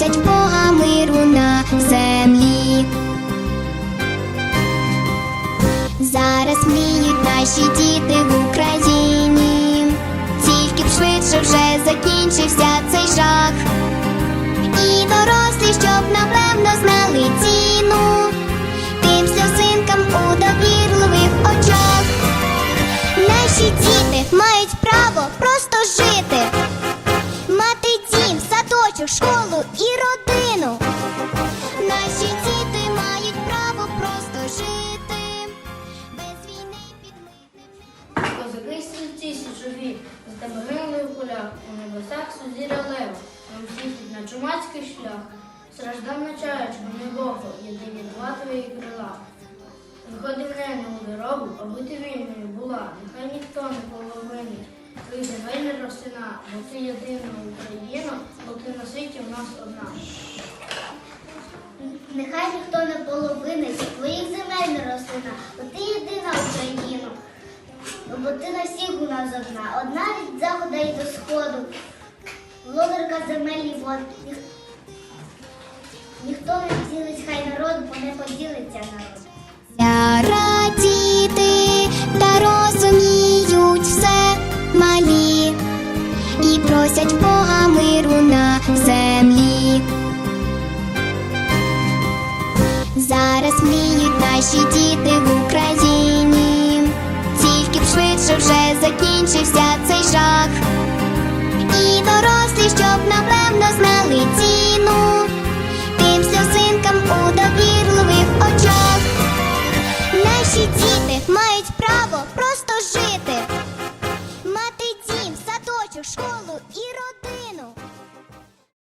просять Бога миру на землі. Зараз мріють наші діти в Україні, тільки б швидше вже закінчився цей жах. І дорослі, щоб напевно знали ціну тим сльозинкам у довірливих очах. Наші діти мають право просто жити, мати дім, садочок, школу з гинули в полях, у небесах сузіря лева, нам світить на чумацький шлях, страждав на чаєчку, глибоко, єдині два твої крила. Виходи мене у дорогу, аби ти вільною була, нехай ніхто не половині, твої земель росина, бо ти єдина Україна, бо ти на світі в нас одна. Нехай ніхто не половинить твоїх земель не рослина, бо ти єдина Україна, бо ти на всіх у нас одна, одна від заходу і до сходу, володарка земель і вод. Ніх... Ніхто не ділить, хай народ, бо не поділиться народ. Я радіти та розуміють все малі і просять Бога миру на землі. Зараз мріють наші діти в Україні.